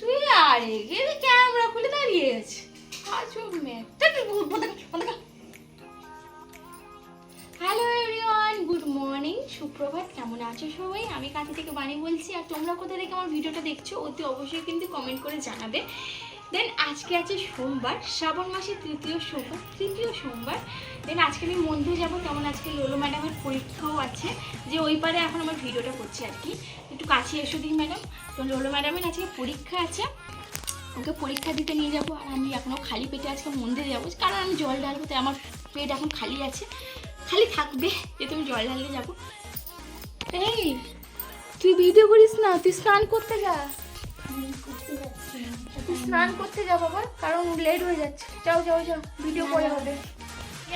তুই আরে ক্যামেরা খুলে দাঁড়িয়ে আছে আজব মেয়ে হ্যালো এভরিওয়ান গুড মর্নিং সুপ্রভাত, কেমন আছো সবাই? আমি কাঁথি থেকে বাণী বলছি। আর তোমরা কোথা থেকে আমার ভিডিওটা দেখছ, অতি অবশ্যই কিন্তু কমেন্ট করে জানাবে। দেন আজকে আছে সোমবার, শ্রাবণ মাসের তৃতীয় সোমবার তৃতীয় সোমবার। দেন আজকে আমি মন্দিরে যাব, কেমন আজকে লোলো ম্যাডামের পরীক্ষাও আছে। যে ওই পারে এখন আমার ভিডিওটা করছি আর কি। একটু কাছে এসো দিন ম্যাডাম। তো লোলো ম্যাডামের আজকে পরীক্ষা আছে। ওকে পরীক্ষা দিতে নিয়ে যাব। আর আমি এখনও খালি পেটে আজকে মন্দিরে যাব। কারণ আমি জল ঢালবো, তাই আমার পেট এখন খালি আছে। খালি থাকবে, যেহেতু আমি জল ঢালতে যাব। এই, তুই ভিডিও করিস না, তুই স্নান করতে যা স্নান করতে যা বাবা কারণ লেট হয়ে যাচ্ছে। যাও যাও যাও ভিডিও পরে হবে।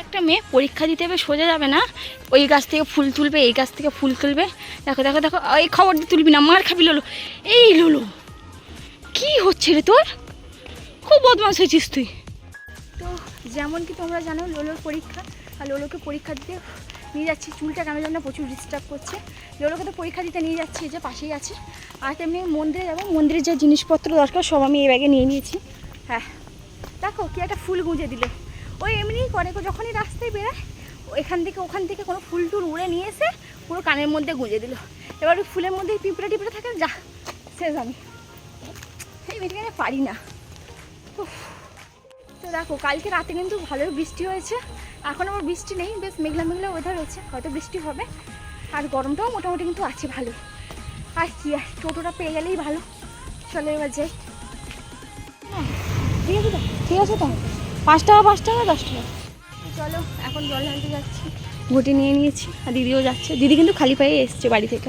একটা মেয়ে পরীক্ষা দিতে হবে সোজা যাবে না। ওই গাছ থেকে ফুল তুলবে এই গাছ থেকে ফুল তুলবে। দেখো দেখো দেখো এই খবর দিয়ে তুলবি না মার খাবি লোলো। এই লোলো কি হচ্ছে রে তোর? খুব বদমাস হয়েছিস তুই। তো যেমন কি তোমরা জানো লোলোর পরীক্ষা আর লোলোকে পরীক্ষা দিতে নিয়ে যাচ্ছি। চুলটা কেন না প্রচুর ডিস্টার্ব করছে। লোলোকে তো পরীক্ষা দিতে নিয়ে যাচ্ছি যে পাশেই আছে। আর তেমনি মন্দিরে যাব। মন্দিরের যে জিনিসপত্র দরকার, সব আমি এই ব্যাগে নিয়ে নিয়েছি। হ্যাঁ। দেখো, কি একটা ফুল গুঁজে দিল। ওই এমনিই করে, যখনই রাস্তায় বেরোয় ও এখান থেকে ওখান থেকে কোনো ফুল টুল উড়ে নিয়ে এসে পুরো কানের মধ্যে গুঁজে দিল। এবার ওই ফুলের মধ্যে পিঁপড়ে টিপড়ে থাকে যা, শেষ আমি। এই মেয়েটাকে পারি না। তো দেখো কালকে রাতে কিন্তু ভালোই বৃষ্টি হয়েছে। এখন আমার বৃষ্টি নেই বেশ মেঘলা মেঘলা ওয়েদার রয়েছে হয়তো বৃষ্টি হবে। আর গরমটাও মোটামুটি কিন্তু আছে ভালো। আর কি আর টোটোটা পেয়ে গেলেই ভালো। চলে এবার যাই। ঠিক আছে তো ঠিক আছে তো। পাঁচ টাকা পাঁচ টাকা দশ টাকা। চলো এখন জল ঢালতে যাচ্ছি। ঘুটে নিয়ে নিয়েছি আর দিদিও যাচ্ছে। দিদি কিন্তু খালি পায়ে এসছে বাড়ি থেকে।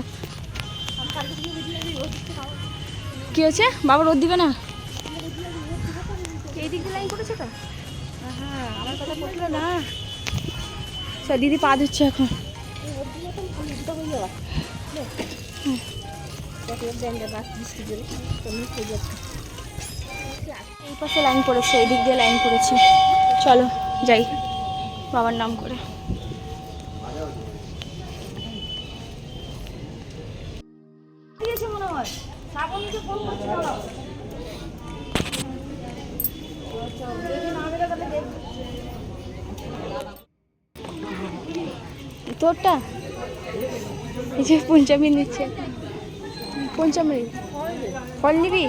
কি হয়েছে? বাবা রোদ দিবে না? এই দিয়ে লাইন করেছে তো হ্যাঁ আমার কথা পড়ল না। স্যার দিদি পা ধুচ্ছে এখন। এই পাশে লাইন পড়েছে এই দিক দিয়ে লাইন পড়েছে চলো যাই বাবার নাম করে। তোরটা? এই যে পঞ্চামী নিচ্ছে পঞ্চামী ফল নিবি?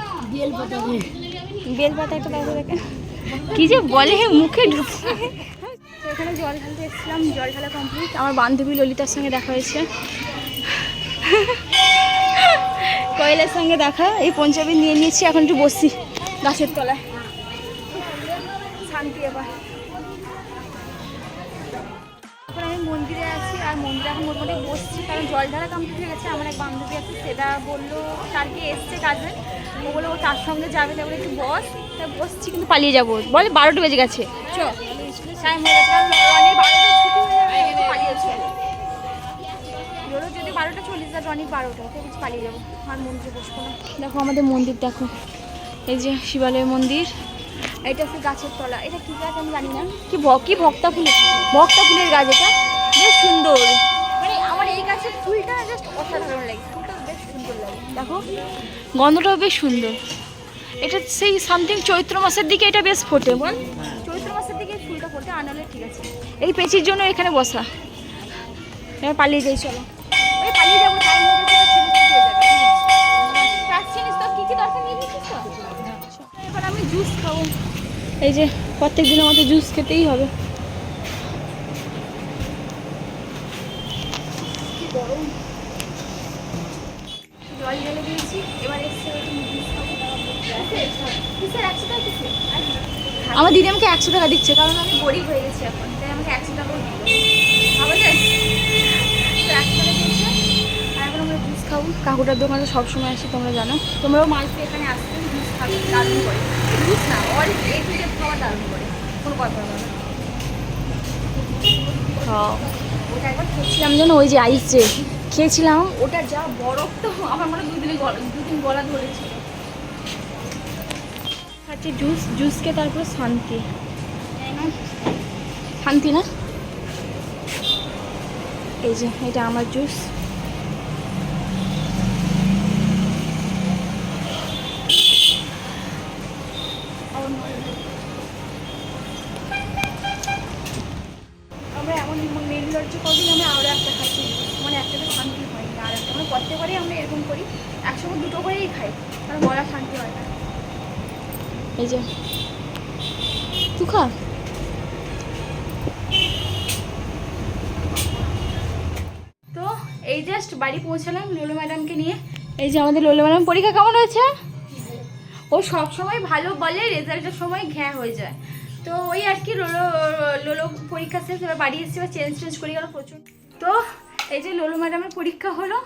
বেল পাতা একটা দেখো দেখে কি যে বলে হে মুখে ঢুকে। তো এখানে জল ঢালতে এসেছিলাম, জল ঢালা কমপ্লিট আমার বান্ধবী ললিতার সঙ্গে দেখা হয়েছে। কয়লার সঙ্গে দেখা। এই পঞ্চাবী নিয়ে নিয়েছি, এখন একটু বসি গাছের তলায়। আর মন্দিরে এখন মোটামুটি বসছি কারণ জল ঢালা কমপ্লিট হয়ে গেছে। আমার এক বান্ধবী আছে সেটা বলল কালকে এসছে কাজে। ও বলল ও তার সঙ্গে যাবে তারপরে একটু বস। তা বসছি কিন্তু পালিয়ে যাব। বলে বারোটা বেজে গেছে। চ টাইম হয়ে গেছে যাবে যদি বারোটা চল্লিশ আর রনির বারোটা পালিয়ে যাব। আর মন্দিরে বসবো না। দেখো আমাদের মন্দির দেখো এই যে শিবালয় মন্দির এটা হচ্ছে গাছের তলা। এটা কি গাছ আমি জানি না। কি কি ভক্তা ফুলের ভক্তা ফুলের গাছ এটা। সুন্দর। মানে আমার এই গাছের ফুলটা জাস্ট অসাধারণ লাগে। ফুলটা বেশ সুন্দর লাগে। দেখো গন্ধটাও বেশ সুন্দর। এটা সেই সামথিং চৈত্র মাসের দিকে এটা বেশ ফোটে বল। চৈত্র মাসের দিকে ফুলটা ফোটে আনালে ঠিক আছে। এই পেঁচির জন্য এখানে বসা। এবার পালিয়ে যাই চলো। ওই পালিয়ে যাব এবার আমি জুস খাব। এই যে প্রত্যেক দিনের মতো জুস খেতেই হবে কি গরম জল ঢেলে দিয়েছি এবার এসছে জুস খাব কিসের একশো টাকা কিসের আমার দিদি আমাকে একশো টাকা দিচ্ছে কারণ আমি গরিব হয়ে গেছি এখন তাই আমাকে একশো টাকা খাব। কাকুটার দোকানে সবসময় আসি তোমরা জানো। তোমরাও মাঝে এখানে আসবে জুস খাবে দারুণ করে। জুস না অল এ টু খাওয়া দারুণ করে। কোনো কথা হবে না। হ্যাঁ। ওটা একবার খেয়েছিলাম যেন ওই যে আইস। যে খেয়েছিলাম ওটা যা বরফ তো আমার মনে দুদিনে গলা দুদিন গলা ধরেছিল খাচ্ছি জুস জুসকে তারপর শান্তি। শান্তি না? এই যে এটা আমার জুস প্রত্যেকবারই আমরা এরকম করি একসঙ্গে দুটো করেই খাই কারণ বলা শান্তি হয় না এই যে তুই খা তো এই জাস্ট বাড়ি পৌঁছালাম লোলো ম্যাডামকে নিয়ে এই যে আমাদের লোলো ম্যাডাম পরীক্ষা কেমন হয়েছে? ও সব সময় ভালো বলে রেজাল্টের সময় ঘ্যা হয়ে যায়। তো ওই আর কি লোলো লোলো পরীক্ষা শেষ এবার বাড়ি এসেছে এবার চেঞ্জ চেঞ্জ করে গেল প্রচুর। তো এই যে লোলো ম্যাডামের পরীক্ষা হলো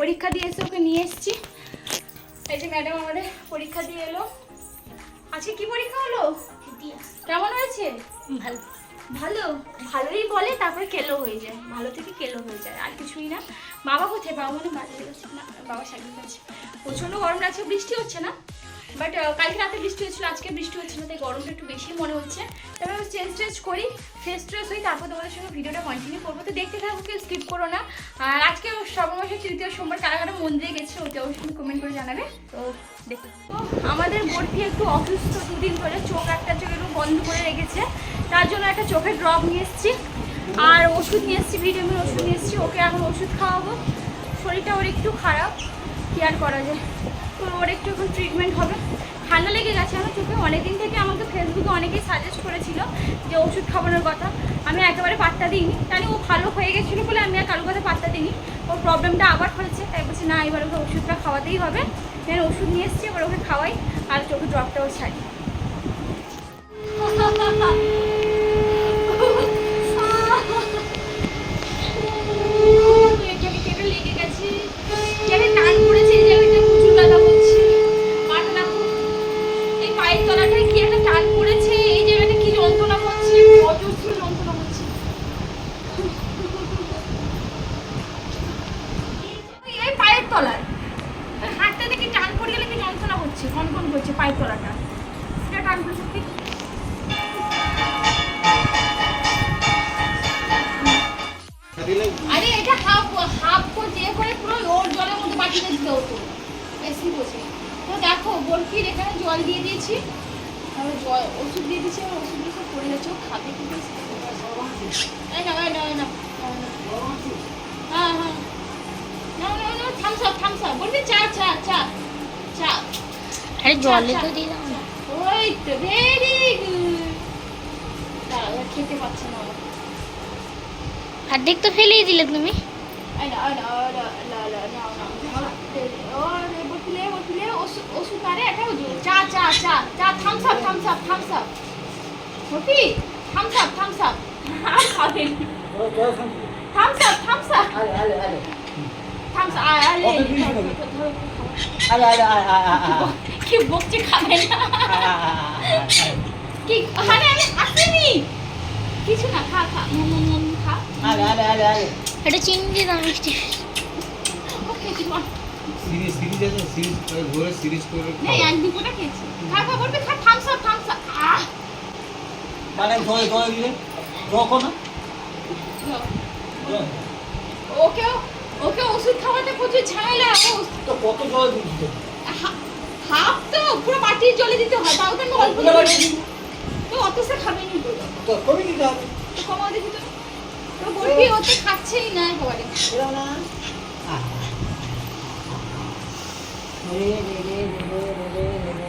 পরীক্ষা দিয়ে এসে ওকে নিয়ে এসেছি। এই যে ম্যাডাম আমাদের পরীক্ষা দিয়ে এলো। আজকে কি পরীক্ষা হলো? কেমন হয়েছে? ভালো। ভালো, ভালোই বলে, তারপরে কেলো হয়ে যায়। ভালো থেকে কেলো হয়ে যায়, আর কিছুই না। বাবা কোথায়? বাবা মানে বাড়ি না, বাবা সাইকেল আছে প্রচণ্ড গরম লাগছে, বৃষ্টি হচ্ছে না? বাট কালকে রাতে বৃষ্টি হচ্ছিল আজকে বৃষ্টি হচ্ছে না, তাই গরমটা একটু বেশি মনে হচ্ছে। তবে চেঞ্জ টেঞ্জ করি ফ্রেশ ট্রেস হই, তারপর তোমাদের সঙ্গে ভিডিওটা কন্টিনিউ করব। তো দেখতে থাকো, কেউ স্কিপ করো না। আর আজকে সর্বমাসের তৃতীয় সোমবার কারা কারা মন্দিরে গেছে ওটা অবশ্যই কমেন্ট করে জানাবে। তো দেখো, আমাদের বরফি একটু অসুস্থ দুদিন ধরে চোখ একটা চোখ একটু বন্ধ করে রেখেছে। তার জন্য একটা চোখের ড্রপ নিয়ে এসেছি। আর ওষুধ নিয়ে এসেছি ভিটামিন ওষুধ নিয়ে এসেছি। ওকে এখন ওষুধ খাওয়াবো। শরীরটা ওর একটু খারাপ কি আর করা যায়। তো ওর একটু এখন ট্রিটমেন্ট হবে। ঠান্ডা লেগে গেছে আমার চোখে। অনেকদিন থেকে আমাকে ফেসবুকে অনেকেই সাজেস্ট করেছিল যে ওষুধ খাওয়ানোর কথা। আমি একেবারে পাত্তা দিইনি। জানি ও ভালো হয়ে গেছিল বলে আমি আর কারোর কথা পাত্তা দিইনি। ওর প্রবলেমটা আবার হয়েছে। তাই বলছি, না, এবার ওকে ওষুধটা খাওয়াতেই হবে। আমি ওষুধ নিয়ে এসেছি, এবার ওকে খাওয়াই। আর চোখে ড্রপটাও ছাড়ি এই জায়গাটা লেগে গেছে জায়গায় টান পড়েছে এই জায়গাটা প্রচুর ব্যথা করছে পাটা না খুব এই পায়ের তলাটায় কি একটা টান পড়েছে এই জায়গাটা কি যন্ত্রণা করছে অজস্র যন্ত্রণা করছে এই পায়ের তলায় হাতটা দেখে টান পড়ে গেলে কি যন্ত্রণা হচ্ছে? কনকন করছে পায়ের তলাটা এটা টান পড়েছে কি আরে এটা হাফ হাফ করে করে পুরো ওর জলের মধ্যে পাঠিয়ে দিতে হতো। এসি বসে তো দেখো, বরফির এখানে জল দিয়ে দিয়েছি। আর জল, ওষুধ দিয়ে দিয়েছি আর ওষুধ দিয়ে সব পড়ে যাচ্ছে। খাবে কি বেশি না না না হ্যাঁ হ্যাঁ। আপ থামস আপ বলবি চা চা চা চা আরে জলে তো দিলাম ওই তো ভেরি গুড দাঁড়া খেতে পাচ্ছে না। অর্ধেক তো ফেলেই দিলে তুমি চা চা চা চা Thums Up Thums Up Thums Up মতি থামস আপ থামস আপ আর খাবেন Thums Up Thums Up Thums আয় আরে কি বকছে খাবে না কি মানে আমি আসেনি কিছু না খা খা মম মম খা এটা চিনি দিয়ে দাও মিষ্টি। ওকে জীবন সিরিজ সিরিজ আছে সিরিজ ঘুরে সিরিজ করে নেই এক দুপুরটা খেয়েছি। খা খা বলবি খা থামস আপ থামস আপ আহ মানে জয় জয় দিলে। রকো না? ওকে ওকে ওষুধ খাওয়াতে প্রচুর ঝামেলা। তো কত দিচ্ছে হা- হাফ তো পুরো বাটির জলে দিতে হয় তাও তো আমি অল্প। তো অত সে খাবে নি তো কমে দিতে হবে? তো কমাও দেখি তো। তো বলবি ও তো খাচ্ছেই না একেবারে। না? রে রে রে রে রে রে রে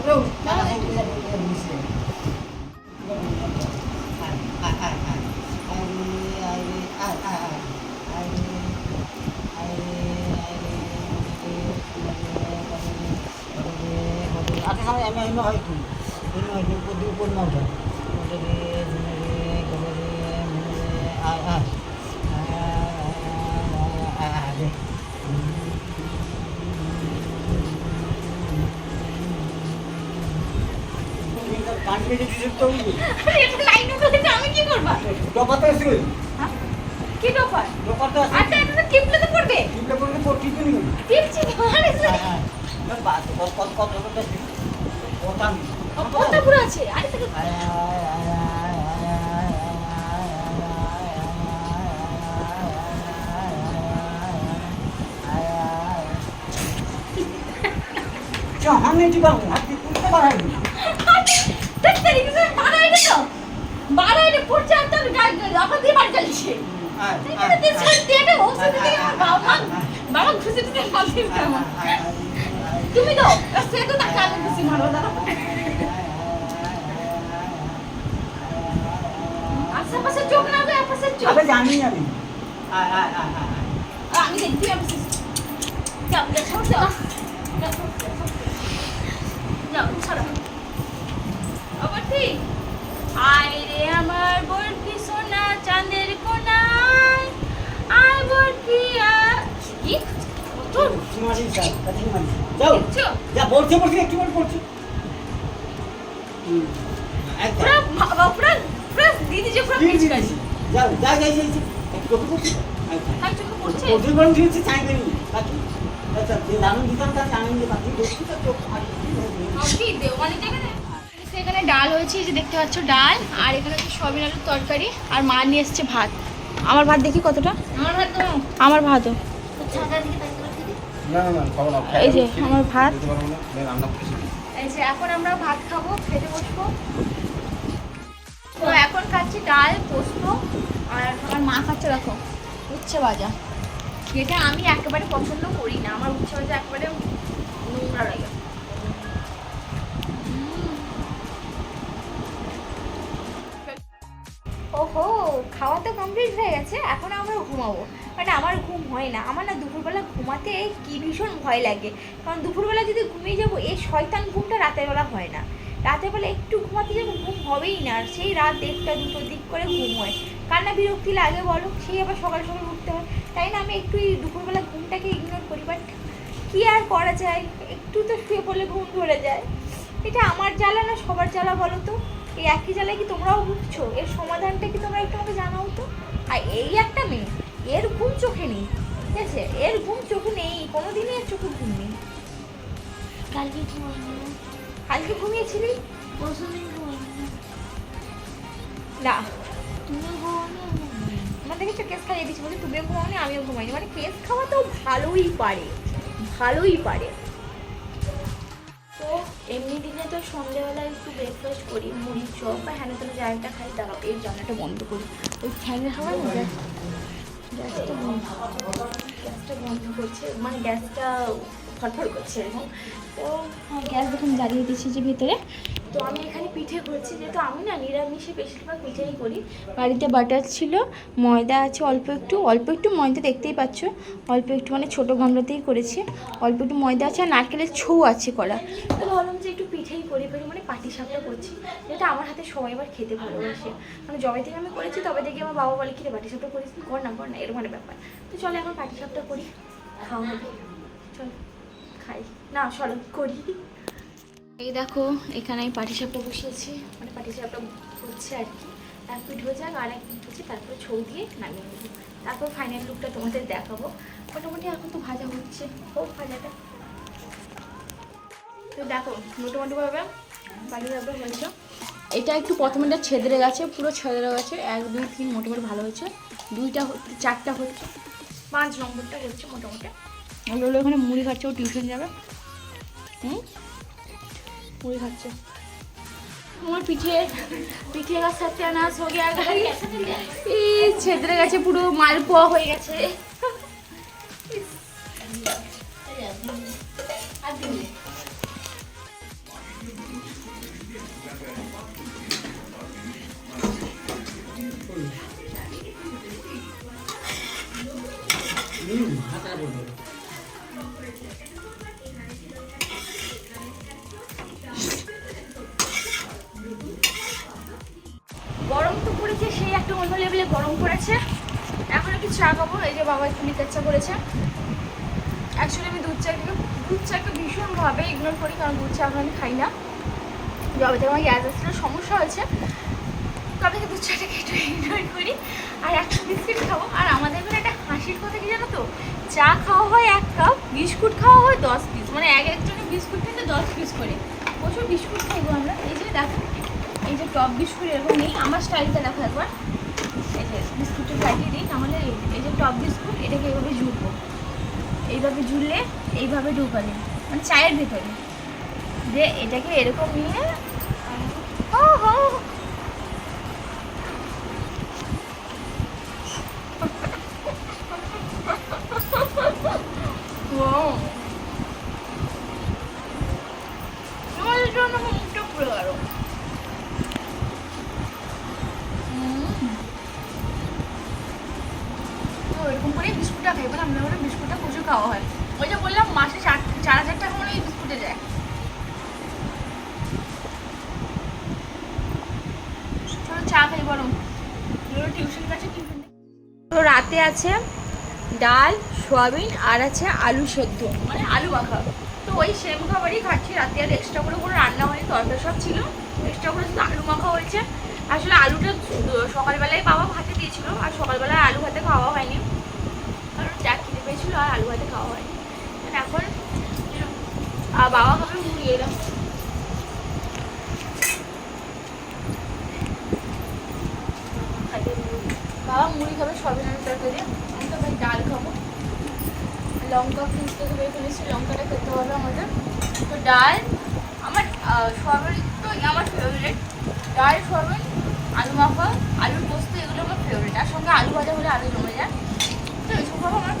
ulong. Para kay Kuya ng Hermosil. Ate kami ay may mga ito. Ino, dupon-dupon mo ba? Dari, dari, dari, dari, ay, ay. Ay, ay, ay, ay, ay, ay. আমি কি করবা ডকাতে আছে হ্যাঁ? কি ডকাতে আছে আচ্ছা এটা তো টিপলে তো পড়বে টিপটা করলে পড়তে নি টিপছি না আরে হ্যাঁ হ্যাঁ না বাস কত কত কত কত কথা কত পুরো আছে আরে তো চাহানে জীবন হাতি করতে পারাই দেখ তারি কিছু বাড়াই দে তো পড়ছে আর তোর গাড়ি দিয়ে বাড়ি চালিয়েছে ছাড় বাবা খুশি তুমি দাও সে তো তাকে আমি খুশি মারো দাদা আশেপাশে চোখ না গো আশেপাশে চোখ। আবে জানি আমি। আয় আয় আয় আয় আমি দেখি আমি যাও যাও সর যাও। যাও সরো আয় রে আমার বরকি সোনা চাঁদের কোনায়। আয় কি? যা পুরো দিদি যে যাও যাই যাই যাই কত করছি তাই আচ্ছা যে লালন দিতাম তার জানেন যে বাকি দেখছি তো চোখ। দেওয়ানি না এখানে ডাল হয়েছে এই যে দেখতে পাচ্ছ ডাল আর এখানে হচ্ছে সয়াবিন আলুর তরকারি আর মা নিয়ে এসছে ভাত। আমার ভাত দেখি কতটা? আমার ভাত আমার ভাতও। এই যে আমার ভাত। এই যে এখন আমরা ভাত খাব খেতে বসবো। তো এখন খাচ্ছি ডাল পোস্ত আর আমার মা খাচ্ছে দেখো উচ্ছে ভাজা। যেটা আমি একেবারে পছন্দ করি না আমার উচ্ছে ভাজা একেবারে নোংরা লাগে। ওহো, খাওয়া তো কমপ্লিট হয়ে গেছে, এখন আমরা ঘুমাবো। মানে আমার ঘুম হয় না, আমার না দুপুরবেলা ঘুমাতে কি ভীষণ ভয় লাগে। কারণ দুপুরবেলা যদি ঘুমিয়ে যাব, এই শয়তান ঘুমটা রাতের বেলা হয় না। রাতের বেলা একটু ঘুমাতে যাব, ঘুম হবেই না, আর সেই রাত দেড়টা দুটো দিক করে ঘুম হয়। কান্না বিরক্তি লাগে বলো, সেই আবার সকাল সকাল উঠতে হয়। তাই না আমি একটু এই দুপুরবেলা ঘুমটাকে ইগনোর করি বাট কী আর করা যায়? একটু তো শুয়ে পড়লে ঘুম ধরে যায়। এটা আমার জ্বালা না সবার জ্বালা বলো তো? এই একই জ্বালায় কি তোমরাও ভুগছো এর সমাধানটা কি তোমরা একটু আমাকে জানাও তো। আর এই একটা মেয়ে এর ঘুম চোখে নেই ঠিক আছে? এর ঘুম চোখে নেই কোনোদিনই এর চোখে ঘুম নেই। কালকে কালকে ঘুমিয়েছিলি? না। আমার দেখেছ কেস খাইয়ে দিচ্ছি বলে তুমিও ঘুমাওনি আমিও ঘুমাইনি। মানে কেস খাওয়া তো ভালোই পারে ভালোই পারে। তো এমনি দিনে তো সন্ধ্যেবেলা একটু ব্রেকফাস্ট করি মুড়ি চপ বা হ্যাঁ তেন জায়গাটা খাই দাঁড়াও এই জানলাটা বন্ধ করি। ওই ফ্যানের হাওয়া না? গ্যাস গ্যাসটা বন্ধ গ্যাসটা বন্ধ করছে মানে গ্যাসটা ফটফট করছে এরকম। তো হ্যাঁ গ্যাস যখন জ্বালিয়ে দিচ্ছি যে ভিতরে তো আমি এখানে পিঠে করছি, যেহেতু আমি না নিরামিষে বেশিরভাগ পিঠেই করি। বাড়িতে বাটার ছিল, ময়দা আছে, অল্প একটু অল্প একটু ময়দা দেখতেই পাচ্ছ, অল্প একটু মানে ছোটো গামলাতেই করেছি, অল্প একটু ময়দা আছে আর নারকেলের ছৌ আছে করা তো ভাবলাম যে একটু পিঠেই করি ফেলি মানে পাটি সাপটা করছি, যেটা আমার হাতে সবাই এবার খেতে ভালোবাসে। মানে জবে থেকে আমি করেছি, তবে দেখি আমার বাবা বলে কি রে পাটি সাপটা করিস কর না কর না, এরকম একটা ব্যাপার। তো চলো এখন পাটি সাপটা করি, খাওয়া হবে। চলো, খাই। না, চলো, করি। এই দেখো, এখানে আমি পাটিসাপটা বসিয়েছি। মানে পাটিসাপটা হচ্ছে আর কি। এক পিঠ হয়ে যাক, আর এক পিঠ হচ্ছে, তারপরে ছৌ দিয়ে নামিয়ে নেব। তারপর ফাইনাল লুকটা তোমাদের দেখাবো। মোটামুটি এখন তো ভাজা হচ্ছে। হোক, ভাজাটা। তো দেখো মোটামুটিভাবে পাটিসাপটা হয়েছে। এটা একটু প্রথমেটা ছেদরে গেছে, পুরো ছেদরে গেছে। এক, দুই, তিন মোটামুটি ভালো হয়েছে। দুইটা চারটা হচ্ছে। পাঁচ নম্বরটা হচ্ছে মোটামুটি। ওগুলো এখানে মুড়ি খাচ্ছে, ও টিউশন যাবে। হুম? মুড়ি খাচ্ছে আমার পিঠে পিঠে গাছ সাথে আনাজ হয়ে গেছে ছেদরে গেছে পুরো মালপোয়া হয়ে গেছে গরম করেছে এখন একটু চা খাব, এই যে বাবা একটু নিতে চা করেছে। অ্যাকচুয়ালি আমি দুধ চাকে দুধ চাকে ভীষণভাবে ইগনোর করি, কারণ দুধ চা এখন আমি খাই না। যবে থেকে আমার গ্যাস অ্যাসিডের সমস্যা হয়েছে। তবে থেকে দু চারটাকে একটু এনজয় করি। আর একটা বিস্কিট খাব। আর আমাদের এখানে একটা হাসির কথা কি জানো তো? চা খাওয়া হয় এক কাপ, বিস্কুট খাওয়া হয় দশ পিস মানে এক একজনের বিস্কুট কিন্তু দশ পিস করে। প্রচুর বিস্কুট খাইবো আমরা। এই যে দেখো, এই যে টপ বিস্কুট এরকম নেই। আমার স্টাইলটা দেখো একবার। বিস্কুটটা কাটিয়ে দিই, তাহলে এই- যে টপ বিস্কুট, এটাকে এইভাবে ঝুলবো। এইভাবে ঝুললে এইভাবে ঢুকালে মানে চায়ের ভেতরে। যে এটাকে এরকম নিয়ে ও হো বলে আমরা বলে বিস্কুটটা প্রচুর খাওয়া হয়। ওই যে বললাম মাসে চার চার হাজার টাকা মনে বিস্কুটে যায়। চা খাই বরং। টিউশন কাছে টিউশন তো রাতে আছে ডাল সোয়াবিন আর আছে আলু সেদ্ধ। মানে আলু মাখা। তো ওই সেম খাবারই খাচ্ছি। রাতে আর এক্সট্রা করে কোনো রান্না হয়নি তরকারি সব ছিল। এক্সট্রা করে শুধু আলু মাখা হয়েছে। আসলে আলুটা সকালবেলায় বাবা ভাতে দিয়েছিল। আর সকালবেলায় আলু ভাতে খাওয়া হয়নি কারণ যা পেয়েছিল আর আলু ভাতে খাওয়া আর এখন আহ, বাবা খাবে মুড়ি এলাম বাবা মুড়ি খাবে সবিন আলু তরকারি আমি তো ভাই ডাল খাব। লঙ্কা ফ্রিজ থেকে বের করেছি লঙ্কাটা খেতে হবে আমাদের। তো ডাল আমার সবিন তো আমার ফেভারিট ডাল সবিন আলু মাখা আলুর পোস্ত এগুলো আমার ফেভারিট আর সঙ্গে আলু ভাজা হলে আলু জমে যায়। তো এইসব আমার।